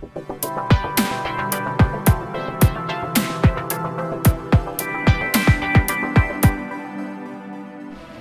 Thank you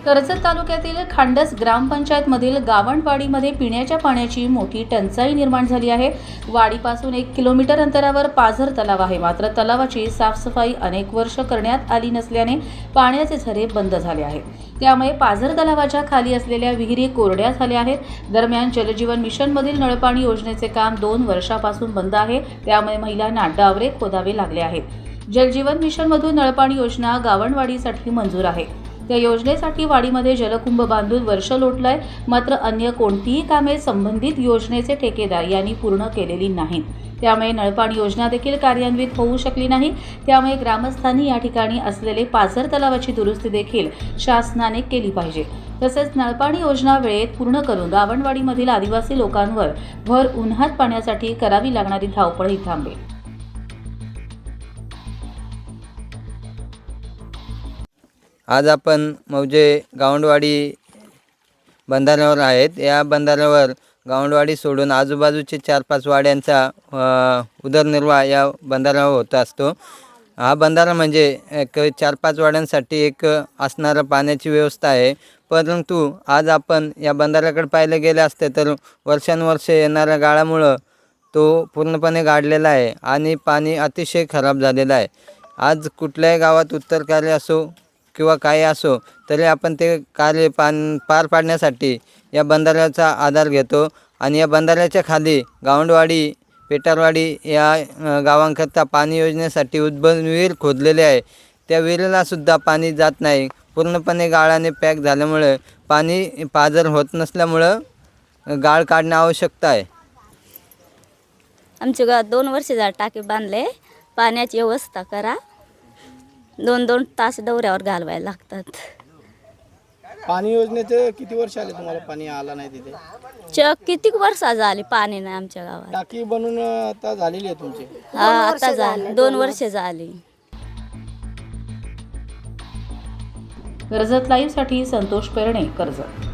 Karjat तालुक्यातील खांडस ग्रामपंचायतमधील गावणवाडीमध्ये पिण्याच्या पाण्याची मोठी टंचाई निर्माण झाली आहे. वाडीपासून एक किलोमीटर अंतरावर पाझर तलाव आहे. मात्र तलावाची साफसफाई अनेक वर्ष करण्यात आली नसल्याने पाण्याचे झरे बंद झाले आहेत. त्यामुळे पाझर तलावाच्या खाली असलेल्या विहिरी कोरड्या झाल्या आहेत. दरम्यान जलजीवन मिशनमधील नळपाणी योजनेचे काम दोन वर्षापासून बंद आहे. त्यामुळे महिलांना डावरे खोदावे लागले आहेत. जलजीवन मिशनमधून नळपाणी योजना गावणवाडीसाठी मंजूर आहे. त्या योजनेसाठी वाडीमध्ये जलकुंभ बांधून वर्ष लोटलंय. मात्र अन्य कोणतीही कामे संबंधित योजनेचे ठेकेदार यांनी पूर्ण केलेली नाहीत. त्यामुळे नळपाणी योजना देखील कार्यान्वित होऊ शकली नाही. त्यामुळे ग्रामस्थांनी या ठिकाणी असलेले पाझर तलावाची दुरुस्ती देखील शासनाने केली पाहिजे. तसेच नळपाणी योजना वेळेत पूर्ण करून गावणवाडीमधील आदिवासी लोकांवर भर उन्हात पाण्यासाठी करावी लागणारी धावपळही थांबेल. आज आपण मौजे गावंडवाडी बंधाऱ्यावर आहेत. या बंधाऱ्यावर गावंडवाडी सोडून आजूबाजूचे चार पाच वाड्यांचा उदरनिर्वाह या बंधाऱ्यावर होत असतो. हा बंधारा म्हणजे एक चार पाच वाड्यांसाठी एक असणारं पाण्याची व्यवस्था आहे. परंतु आज आपण या बंधाऱ्याकडे पाहिलं गेले असते तर वर्षानुवर्ष येणाऱ्या गाळामुळं तो पूर्णपणे गाडलेला आहे आणि पाणी अतिशय खराब झालेलं आहे. आज कुठल्याही गावात उत्तर कार्य असो किंवा काही असो तरी आपण ते कार्य पान पार पाडण्यासाठी या बंधाऱ्याचा आधार घेतो. आणि या बंधाऱ्याच्या खाली गावंडवाडी पेटारवाडी या गावांकरता पाणी योजनेसाठी उद्भवन विहीर खोदलेले आहे. त्या विहिरीलासुद्धा पाणी जात नाही. पूर्णपणे गाळाने पॅक झाल्यामुळे पाणी पाजर होत नसल्यामुळं गाळ काढणं आवश्यकता आहे. आमच्या गावात दोन वर्ष झालं टाकी बांधले. पाण्याची व्यवस्था करा. दोन दोन तास दौऱ्यावर घालवायला लागतात. पाणी योजनेचे किती वर्ष आले तुम्हाला पाणी आला नाही तिथे? च किती वर्ष झाली पाणी नाही आमच्या गावात. टाकी बनून आता झालेली आहे तुमची? हा आता झाली. दोन वर्ष झाली. कर्जत लाईव्हसाठी संतोष पेरणे कर्जत.